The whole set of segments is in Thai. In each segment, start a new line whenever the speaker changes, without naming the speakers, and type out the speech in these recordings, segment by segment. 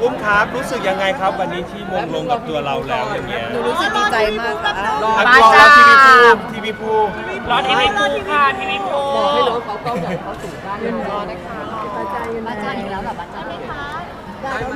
อุ้มครับรู้สึกยังไงครับวันนี้ที่มงลงกับตัวเราแล้วอย่างเงี้ย
หนูรู้สึกดีใจมากค่ะ
อะรอรอทีวีพูทีวีพู
รอทีวีพูค่ะทีวีพู
ให้น้องเขาต้องแบบเขาสูงได้เลยรอนะคะ
ป้าใจป้าใจอยู่แล้วแบบป้าใจไหมคะ
ได้ไหม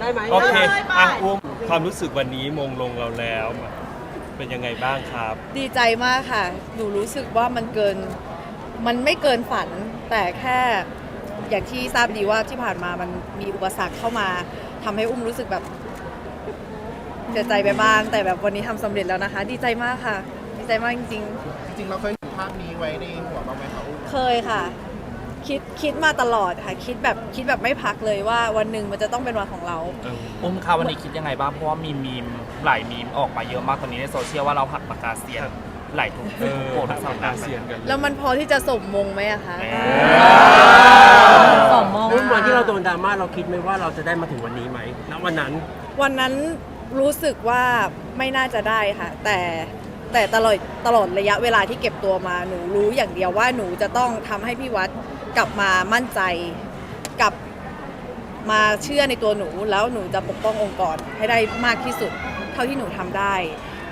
ได้ไหม
โอเคอะอุ้มความรู้สึกวันนี้มงลงเราแล้ว เป็นยังไงบ้างครับ
ดีใจมากค่ะ หนูรู้สึกว่ามันเกิน มันไม่เกินฝันแต่แค่ อย่างที่ทราบดีว่าที่ผ่านมามันมีอุปสรรคเข้ามาทำให้อุ้มรู้สึกแบบเสียใจไปบ้าง แต่แบบวันนี้ทำสำเร็จแล้วนะคะ ดีใจมากค่ะ ดีใจมากจริง ๆ
จริงๆเราเคยเห็นภาพนี้ไว้ในหัวบ้างไหมครับอุ้ม
เคยค่ะ คิดคิดมาตลอดค่ะ คิดแบบคิดแบบไม่พักเลยว่าวันหนึ่งมันจะต้องเป็นวันของเรา
อุ้มค่ะวันนี้คิดยังไงบ้างเพราะว่ามีมีมหลายมีมออกมาเยอะมากตอนนี้ในโซเชียลว่าเราหักปากกาเซียน หลายทุก
เออ
โปรทั้งสองด้าน
เสียนกัน
แล้วมันพอที่จะสมมงไหมอะคะ
สองโมง
รุ่นวันที่เราโดนดราม่าเราคิดไหมว่าเราจะได้มาถึงวันนี้ไหมณวันนั้น
วันนั้นรู้สึกว่าไม่น่าจะได้ค่ะ แต่แต่ตลอดตลอดระยะเวลาที่เก็บตัวมาหนูรู้อย่างเดียวว่าหนูจะต้องทำให้พี่วัดกลับมามั่นใจกลับมาเชื่อในตัวหนู แล้วหนูจะปกป้ององค์กรให้ได้มากที่สุด เท่าที่หนูทำได้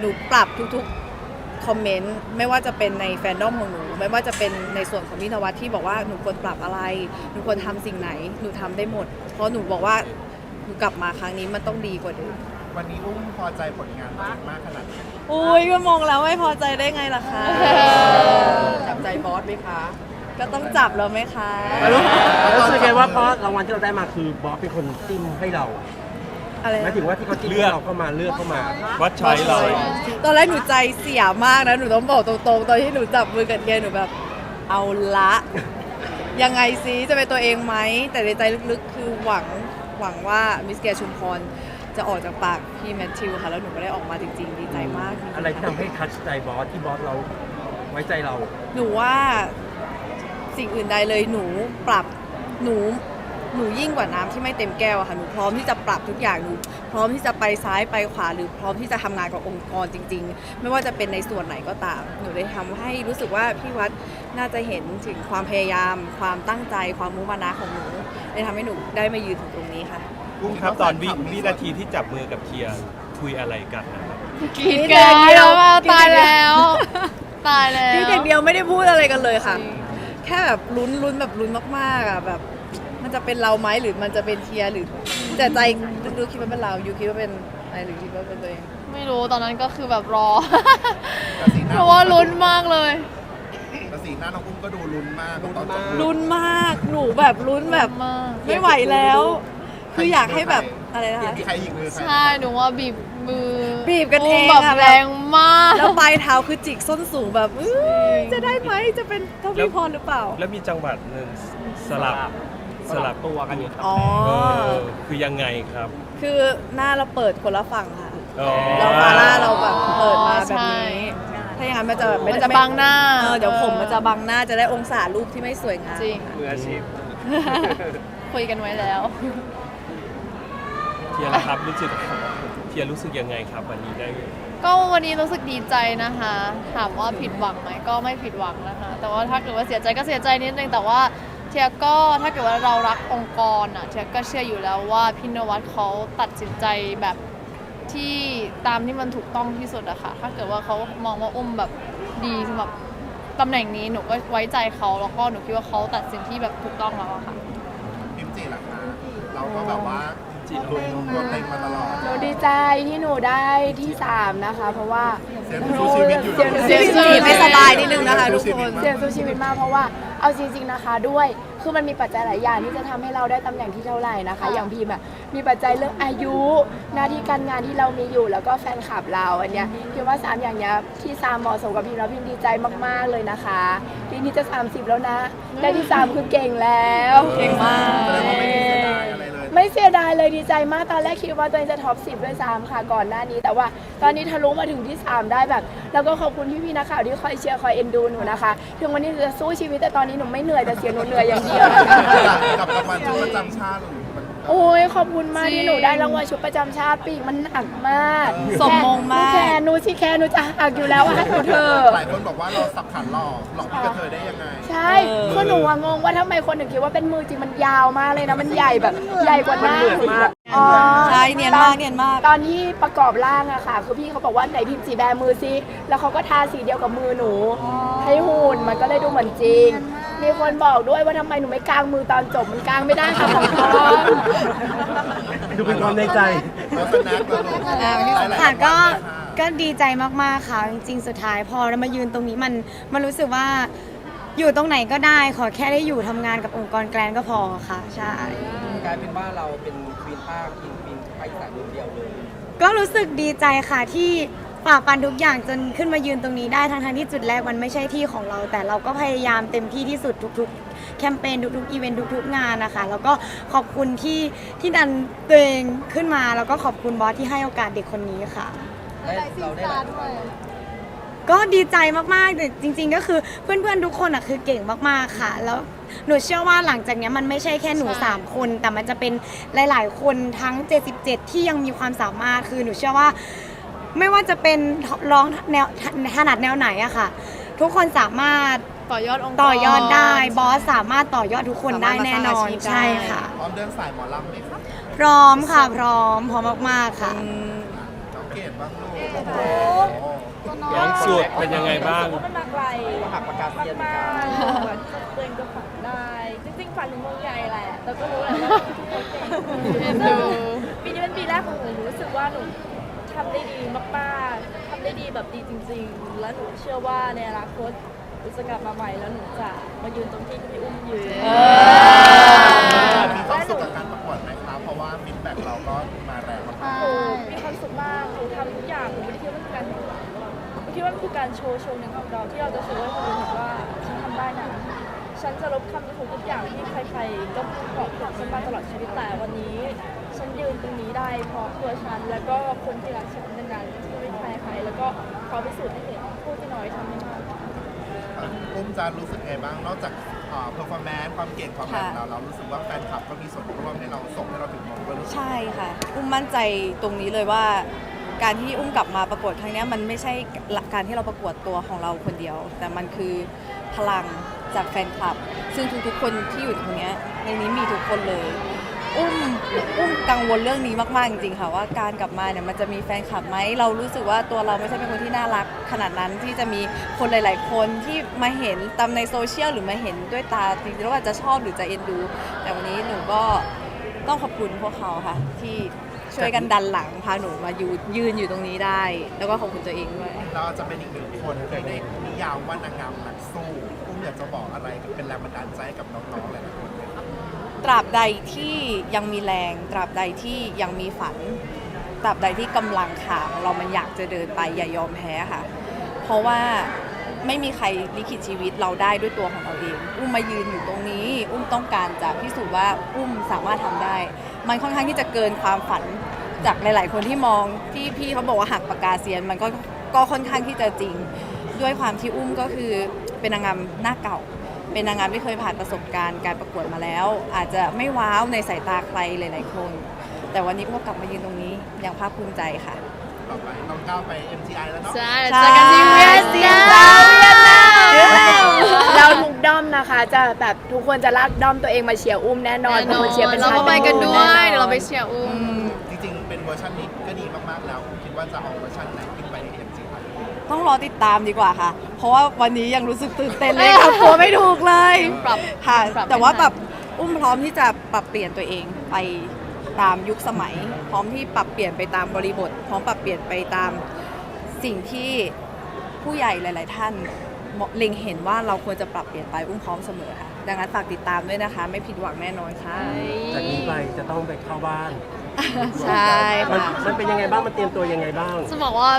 หนูปรับทุกๆ คอมเมนต์ไม่ว่าจะเป็นในแฟนดอมของหนู ไม่ว่าจะเป็นในส่วนของพี่นวัดที่บอกว่าหนูควรปรับอะไร หนูควรทำสิ่งไหน หนูทำได้หมด เพราะหนูบอกว่าหนูกลับมาครั้งนี้มันต้องดีกว่าเดิม
วันนี้อุ้มพอใจผลงานตัวเองมากขนาดไหน
อุ้ยก็มองแล้วไม่พอใจได้ไงล่ะคะ
จับใจบอสไหมคะ
ก็ต้องจับแล้วไหมคะ
รู้สึกไงว่าเพราะรางวัลที่เราได้มาคือบอสเป็นคนจิ้มให้เรา
อะไร
หมายถึงว่าที่เขาจิ้มให้เราเข้ามาเลือกเข้ามา
วัดช้อยเรา
ตอนแรกหนูใจเสียมากนะหนูต้องบอกตรงๆ ตอนที่หนูจับมือกับเกียร์หนูแบบ เอาละ ยังไงซิจะเป็นตัวเองไหม แต่ในใจลึกๆ คือหวังหวังว่ามิสเกียร์ชุมพรจะออกจากปากพี่แมทธิวค่ะ แล้วหนูก็ได้ออกมาจริงๆ ดีใจมากจงๆ
อะไรที่ทำให้ทัชใจบอสที่บอสเราไว้ใจเรา
หนูว่าสิ่งอื่นใดเลยหนูปรับหนู หนูยิ่งกว่าน้ำที่ไม่เต็มแก้วอะค่ะหนูพร้อมที่จะปรับทุกอย่างหนูพร้อมที่จะไปซ้ายไปขวา หรือพร้อมที่จะทำงานกับองค์กรจริง ๆ ไม่ว่าจะเป็นในส่วนไหนก็ตาม หนูได้ทำให้รู้สึกว่าพี่วัดน่าจะเห็นถึงความพยายาม ความตั้งใจ ความมุมานะของหนูได้ทำให้หนูได้มายืนถึงตรงนี้ค่ะ
อุ้มครับตอนวิวินาทีที่จับมือกับเทียร์คุยอะไรกันนะครับ
กรีดกันแล้วว่าตายแล้วตายแล้ว
พี่อย่างเดียวไม่ได้พูดอะไรกันเลยค่ะ แค่แบบลุ้นลุ้นแบบลุ้นมากๆอะแบบ มันจะเป็นเราไหมหรือมันจะเป็นเทียร์หรือ แต่ใจลึกๆคิดว่าเป็นเรายูคิดว่าเป็นอะไรหรือคิดว่าเป็นตัวเอง
ไม่รู้ตอนนั้นก็คือแบบรอ
แต่สีห
เพ
น้า
ราะว่าลุ้นมากเลย
แต่สีหน้าน้องอุ้มก็ดูลุ้นมากตอนจบ
ลุ้นมาก หนูแบบลุ้นแบบ
มาก
ไม่ไหวแล้ว คืออยากให้แบบอะไรนะคะ
มีใครยิงมือใคร
ใช่หนูว่าบีบมือ
บีบกันเอง
แบบ
อะ
แรงมาก
แล้วปลายเท้าคือจิกส้นสูงแบบอื้อจะได้ไหมจะเป็นเท่าพี่พรหรือเปล่า
แล้วมีจังหวัดหนึ่งสลับ สลับ
ตัวกันอยู่
อ๋อ
เออคือยังไงครับ
คือหน้าเราเปิดคนละฝั่งค่ะ
อ๋อ
เราฟาร่าเราแบบเปิดมาแบบ
ใช่
นี้ ถ้าอย่างนั้นมันจะแบบไมั
นจะบังหน้า
เออเดี๋ยวผมมันจะบังหน้าจะได้องศารูปที่ไม่สวยงาม
จริง
มืออาชีพ
คุยกันไว้แล้ว
เทียร์นะครับรู้สึกเทียร์รู้สึกยังไงครับ วันนี้ได้
ก็วันนี้รู้สึกดีใจนะคะ ถามว่าผิดหวังไหมก็ไม่ผิดหวังนะคะ แต่ว่าถ้าเกิดว่าเสียใจก็เสียใจนิดนึงแต่ว่า เทียก็ถ้าเกิดว่าเรารักองค์กรอะเทียก็เชื่ออยู่แล้วว่าพี่นวัดเขาตัดสินใจแบบที่ตามที่มันถูกต้องที่สุดอะค่ะ ถ้าเกิดว่าเขามองว่าอุ้มแบบดีสำหรับตำแหน่งนี้หนูก็ไว้ใจเขาแล้วก็หนูคิดว่าเขาตัดสินที่แบบถูกต้องแล้วอะค่ะ
พิมจีล่ะคะเราก็แบบว่า
จิ
ลุ้นตัวเต็งมาตลอด
หนูดีใจที่หนูได้ที่3นะคะ เพราะว่า
เสียงสู้ชีวิตอยู่
เสียง
นะ
เสียงจีไม่สบายนิดนึงนะคะทุกคน
เสียงสู้ชีวิตมากเพราะว่า เอาจริง ๆนะคะ ด้วยคือมันมีปัจจัยหลายอย่างที่จะทำให้เราได้ตำแหน่งที่เท่าไหร่นะคะ อย่างพีมอะมีปัจจัยเรื่องอายุ หน้าที่การงานที่เรามีอยู่ แล้วก็แฟนคลับเราอันเนี้ยพิมว่า3อย่างเนี้ยที่สามเหมาะสมกับพิมแล้วพิมดีใจมากๆเลยนะคะทีนี้จะ 30 แล้วนะ ได้ที่ 3 คือเก่งแล้ว
เก่งมาก
แสดงว่าไม่ได้เสียดายอะไรเลย
ไม่เสียดายเลยดีใจมากตอนแรกคิดว่าตัวเองจะท็อปสิบด้วยซ้ำค่ะก่อนหน้านี้ แต่ว่าตอนนี้ทะลุมาถึงที่ 3 ได้แบบ แล้วก็ขอบคุณพี่ๆนักข่าวที่คอยเชียร์คอยเอ็นดูหนูนะคะถึงวันนี้หนูจะสู้ชีวิตแต่ตอนนี้หนูไม่เหนื่อยแต่เสียหนูเหนื่อยอย่างเดียว
กับรางวัลชุดประจำชาติ
โอ้ยขอบคุณมากที่หนูได้รางวัลชุดประจำชาติปีกมันหนักมาก
สมมงมาก
แค่หนูสิแค่หนูจะหักอยู่แล้วว่าให้หนูเถอะ
หลายคนบอกว่าเราสับขันหลอกหลอกพี่กระเทยได้ยังไง
ใช่คือหนูอะงงว่าทำไมคนถึงคิดว่าเป็นมือจริงมันยาวมากเลยนะมันใหญ่แบบใหญ่กว่าหน้า
มันเหมือนมาก
อ๋อ
ใช่เนียนมากเนียนมาก
ตอนที่ประกอบร่างอะค่ะ คือพี่เขาบอกว่าไหนพิมพ์สีแบมือซิแล้วเขาก็ทาสีเดียวกับมือหนู ให้หุ่นมันก็เลยดูเหมือนจริง มีคนบอกด้วยว่าทำไมหนูไม่กางมือตอนจบมันกางไม่ได้ค่ะของปลอม
ดูเป็นความในใจ
แล้วสแน็คแล้วลูก
อ่า
หลายๆ
ค่ะก็
วันเลยค่ะ
ก็ดีใจมากๆค่ะ จริง ๆ สุดท้ายพอเรามายืนตรงนี้มันมันรู้สึกว่าอยู่ตรงไหนก็ได้ขอแค่ได้อยู่ทำงานกับองค์กรแกรนก็พอค่ะ ใช่
กลายเป็นว่าเราเป็นควีนภาคกินควีนภาคอีสานคนเดียวเลย
ก็รู้สึกดีใจค่ะที่ ฝ่าฟันทุกอย่างจนขึ้นมายืนตรงนี้ได้ทั้งๆที่จุดแรกมันไม่ใช่ที่ของเรา แต่เราก็พยายามเต็มที่ที่สุดทุกๆ แคมเปญทุกๆอีเวนต์ทุกๆงานนะคะ แล้วก็ขอบคุณที่ที่ดันตัวเองขึ้นมา แล้วก็ขอบคุณบอสที่ให้โอกาสเด็กคนนี้ค่ะ
ได้เราได้รางวัล
ก็ดีใจมากๆแต่จริง ๆ ก็คือเพื่อนๆทุกคนอะคือเก่งมากๆค่ะ แล้วหนูเชื่อว่าหลังจากเนี้ยมันไม่ใช่แค่หนู 3 คน แต่มันจะเป็นหลาย ๆ คนทั้ง 77 ที่ยังมีความสามารถคือหนูเชื่อว่า ไม่ว่าจะเป็นร้องแนวถนัดแนวไหนอะค่ะ ทุกคนสามารถ
ต่อยอดองค์กร
ต่อยอดได้บอสสามารถต่อยอดทุกคนได้แน่นอน
สามารถมาสร้างอาชีพได้
ใช่ค่ะ
พร้อมเดินสายหมอลำไหมคะ
พร้อมค่ะพร้อมพร้อมมากๆค่ะ
น้องเกดบ้างลูกโอ้โห
น้องสุดเป็นยังไงบ้าง
มันมาไกลหักปากกาเซียนเหมือนกัน
ตัวเองก็ฝันได้จริงๆฝันถึงเมืองใหญ่แหละแต่ก็รู้แหละว่าทุกคนเก่ง
เอ็นดู
ปีนี้เป็นปีแรกของหนูหนูรู้สึกว่าหนู ทำได้ดีมากๆทำได้ดีแบบดีจริง ๆ และหนูเชื่อว่าในอนาคตหนูจะกลับมาใหม่แล้วหนูจะมายืนตรงที่พี่อุ้มยืน
มีความสุขกับการประกวดไหมคะเพราะว่าฟีดแบ็กเราก็มาแรงมาก
โอ้มีความสุขมากหนูทำทุกอย่างหนูไม่ได้คิดว่ามันคือการหนูคิดว่ามันคือการโชว์โชว์หนึ่งของเราที่เราจะโชว์ให้คนอื่นเห็นว่าฉันทำได้นะ ฉันจะลบคำดูถูกทุกอย่างที่ใครๆก็พูดบอกกับฉันมาตลอดชีวิตแต่วันนี้ ฉันยืนตรงนี้ได้เพราะตัวฉันแล้วก็คนที่รักฉันนานๆที่ไม่แพ้ใครแล้วก็ขอพิสูจน์ให้เห็นพูดที่น้อยทำไม่มาก
อุ้มจะรู้สึกไงบ้างนอกจากเพอร์ฟอร์แมนซ์ความเก่งความแรงเราเรารู้สึกว่าแฟนคลับก็มีส่วนร่วมให้เราส่งให้เราถึงมงด้วยรู้สึก
ใช่ค่ะ อุ้มมั่นใจตรงนี้เลยว่า การที่อุ้มกลับมาประกวดครั้งเนี้ยมันไม่ใช่การที่เราประกวดตัวของเราคนเดียว แต่มันคือพลัง จากแฟนคลับ ซึ่งทุกๆคนที่อยู่ตรงนี้ในนี้มีทุกคนเลย อุ้มอุ้มกังวลเรื่องนี้มากๆจริงๆค่ะว่าการกลับมาเนี่ยมันจะมีแฟนคลับไหมเรารู้สึกว่าตัวเราไม่ใช่เป็นคนที่น่ารัก ขนาดนั้นที่จะมีคนหลาย ๆ คนที่มาเห็นตามในโซเชียลหรือมาเห็นด้วยตาจริงๆแล้วว่าจะชอบหรือจะเอ็นดู แต่วันนี้หนูก็ต้องขอบคุณพวกเขาค่ะที่ ช่วยกันดันหลังพาหนูมายืนยืนอยู่ตรงนี้ได้ แล้วก็ขอบคุณตัวเองด้วย
เราจะเป็นอีกหนึ่งคนที่ได้นิยามว่านางงามนักสู้อุ้มอยากจะบอกอะไรเป็นแรงบันดาลใจให้กับน้องๆหลายๆคนไหมครับ
ตราบใดที่ยังมีแรง ตราบใดที่ยังมีฝัน ตราบใดที่กำลังขาของเรามันอยากจะเดินไปอย่ายอมแพ้ค่ะ เพราะว่า ไม่มีใครลิขิตชีวิตเราได้ด้วยตัวของเราเอง อุ้มมายืนอยู่ตรงนี้ อุ้มต้องการจะพิสูจน์ว่าอุ้มสามารถทำได้ มันค่อนข้างที่จะเกินความฝันจากหลาย ๆ คนที่มองที่พี่เขาบอกว่าหักปากกาเซียน มันก็ก็ค่อนข้างที่จะจริง ด้วยความที่อุ้มก็คือเป็นนางงามหน้าเก่า เป็นนางงามที่เคยผ่านประสบการณ์การประกวดมาแล้ว อาจจะไม่ว้าวในสายตาใครหลาย ๆ คน แต่วันนี้พวกกลับมายืนตรงนี้อย่างภาคภูมิใจค่ะ
ต่อไปต้องก้าวไป MTI แล้วเนาะ
ใช่เจอกันที่เวียดนาม
เราทุกด้อมนะคะ จะแบบทุกคนจะลากด้อมตัวเองมาเชียร์อุ้มแน่นอน
แน่น
ทุก
อ
คน
น
เชียร์เป็น
เรา
ชา
ก็
ติ
ไปกันด้ว
แน่นอย
เดี๋ยวเราไปเชียร์อุ้ม
จริงๆ เป็นเวอร์ชันนี้ก็ดีมากๆแล้ว คิดว่าจะออกเวอร์ชันไหนขึ้นไปใน MTI
ต้องรอติดตามดีกว่าค่ะ เพราะว่าวันนี้ยังรู้สึกตื่นเต้นเลยค่ะกลัวไม่ถูกเลย
ปรับ
ค่ะ
ปรับ
แต่ว่า
ไม่ทัน
แบบอุ้มพร้อมที่จะปรับเปลี่ยนตัวเองไปตามยุคสมัยพ ร้อมที่ปรับเปลี่ยนไปตามบริบท พร้อมปรับเปลี่ยนไปตามสิ่งที่ผู้ใหญ่หลาย ๆ ท่านเล็งเห็นว่าเราควรจะปรับเปลี่ยนไปอุ้มพร้อมเสมอค่ะ ดังนั้นฝากติดตามด้วยนะคะ ไม่ผิดหวังแน่นอนค่ะ
จากนี้ไปจะต้องไปเข้าบ้าน
ใช่
มัน
ค่ะ
มันเป็นยังไงบ้าง มันเตรียมตัวยังไงบ้าง
จะบอกว่า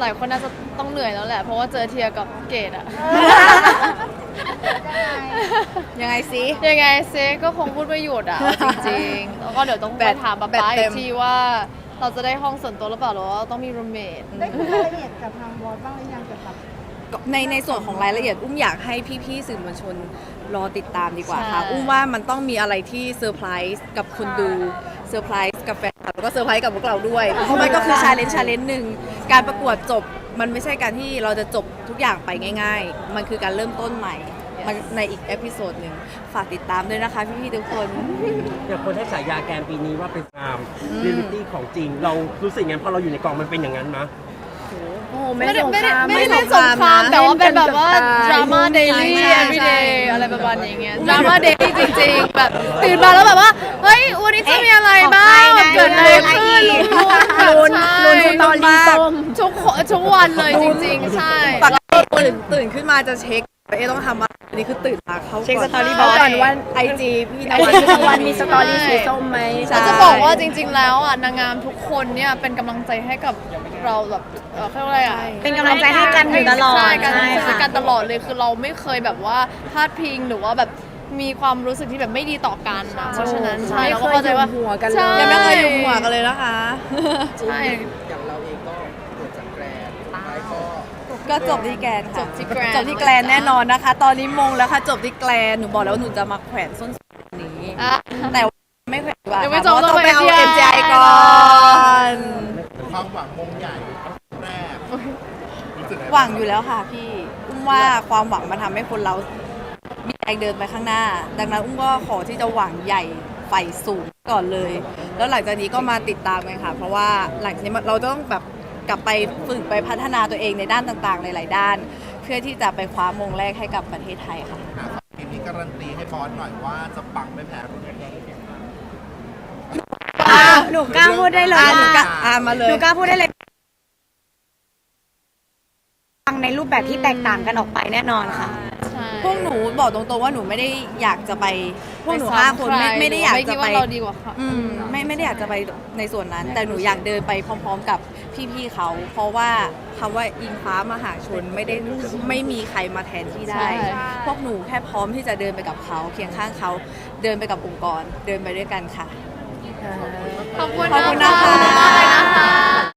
หลายคนน่าจะต้องเหนื่อยแล้วแหละ เพราะว่าเจอเทียกับเกดอะ
ยังไงซิ
ยังไงเซก็คงพูดไม่หยุดอะเอาจริงๆ แล้วก็เดี๋ยวต้องไป
แบต
ถามป๊า
แบต
ป๊า
เต็
อี
ม
กทีว่าเราจะได้ห้องส่วนตัวหรือเปล่าหรือว่าต้องมีรูมเมท
ได้คุยรายละเอียดกับทางบอสบ้างหรือยังเกี่ยวกับ
ในในส่วนของรายละเอียดอุ้มอยากให้พี่ๆสื่อมวลชนรอติดตามดีกว่าค่ะ
ใช่
อุ้มว่ามันต้องมีอะไรที่เซอร์ไพรส์กับคนดูเซอร์ไพรส์กับแฟนคลับแล้วก็เซอร์ไพรส์กับพวกเราด้วย เพราะมันก็คือชาเลนจ์ชาเลนจ์หนึ่งการประกวดจบมันไม่ใช่การที่เราจะจบทุกอย่างไปง่าย ๆ มันคือการเริ่มต้นใหม่ มันในอีกเอพิโซดหนึ่งฝากติดตามด้วยนะคะพี่ๆทุกคน
อย่างคนให้ฉายาแกนปีนี้ว่าเป็นตามเรียลลิตี้ของจริง เรารู้สึกไงพอเราอยู่ในกองมันเป็นอย่างนั้นนะ
โอ้โหไม่
ไม่ได้
สง
ไม่
ค
ได้
ราม
ไม่ได้
ส
เล่
ง
น
ค
ส
รางม
คราม
นะ
แต่ว่าเป็นแบบว่า
เล่นกัน
ดราม่าเด
ใช่
ลี่
ใช่
everyday อะไรประมาณอย่างเงี้ยดราม่าเดลี่จริงๆ แบบตื่นมาแล้วแบบว่า เฮ้ย วันนี้จะมีอะไรบ้าง
เอ๊ะ
เกิดอะไรขึ้น
ลุ้น
ใช่
ลุ้นสตอรี่ส้ม
ทุกคนทุกวันเลยจริงๆ ใช่
ปกติตื่นตื่นขึ้นมาจะเช็คว่า เอ๊ะต้องทำอะไรอันนี้คือตื่นมาเขา
เช็คสตอรี่
เขา
ก่
ก่
อ
อนน
ว่า
ว่าไอจีพี่น
ไอ
วั
จีทุกวันมีสตอรี่สีส้มไหม
ใช่
เราจะบอกว่าจริง ๆ แล้วอะนางงามทุกคนเนี่ยเป็นกำลังใจให้กับเราแบบเอ่อเขาเรียกว่าอะไรอะ
เป็นกำลังใจให้กันอยู่ตลอด
ใช่การ
ใช่
ช่วย
ค่ะ
กันตลอดเลยคือเราไม่เคยแบบว่าพลาดพิงหรือว่าแบบมีความรู้สึกที่แบบไม่ดีต่อกันนะเพราะฉะนั้นใช่
ไม่
เรา
เค
ก็
ย
เข้าใจว่า
หัวกันเล
ใช่
ย
ยังไม่เคยอยู่หัวกันเลยนะคะ
ใช่
ก็จบที่แกรนค่ะ
จบที่แกรน
จบที่แกรนแน่นอนนะคะ ตอนนี้มงแล้วค่ะจบที่แกรนหนูบอกแล้ววาหนูจะมาแขวนส้นสูงนี้
อะ
แต่ว่าไม่แขวนดีกว่า
ยังไม่
ค่ะเพราะว่า
จบ
ต้องไปเอา
ต้องไป
MGI ก่อน
ความหวังมงใหญ่แรกรู้สึกไห
วังอยู่แล้วค่ะพี่ อุ้มว่าความหวังมันทำให้คนเรามีแรงเดินไปข้างหน้า ดังนั้นอุ้มก็ขอที่จะหวังใหญ่ไฟสูงก่อนเลย แล้วหลังจากนี้ก็มาติดตามกันค่ะ เพราะว่าหลังจากนี้เราต้องแบบ กลับไปฝึกไปพัฒนาตัวเองในด้านต่างๆหลายๆด้าน เพื่อที่จะไปคว้ามงแรกให้กับประเทศไทยค่ะ
อะทีนี้การันตีให้บอสหน่อยว่าจะปังไม่แพ้คนอื่น
อะหนูกล้าพูดได้เลย
อะหนูกล้า
ว่า
อะมาเล
ห
ย
นูกล้าพูดได้เลยฟังในรูปแบบที่แตกต่างกันออกไปแน่นอนค่ะ
ใช่
พวกหนูบอกตรงๆว่าหนูไม่ได้อยากจะไป พวกหนู
ไปซ้ำ
ห้าคนไม่
ใร
ไม่ได้อยาก
ไม่คิ
จะ
ด
ไป
ว่าเราดีกว่าค่ะ
อืมไม่ไม่ได้อยากจะไปในส่วนนั้น แต่หนูอยากเดินไปพร้อม ๆ กับ พี่ๆเขา เพราะว่าคำว่าอิงฟ้ามหาชนไม่ได้ไม่มีใครมาแทนที่ได้
ใช่
พวกหนูแค่พร้อมที่จะเดินไปกับเขาเคียงข้างเขาเดินไปกับองค์กร เดินไปด้วยกันค่ะ
ขอบคุณ
ขอบคุณนะ
นะคะ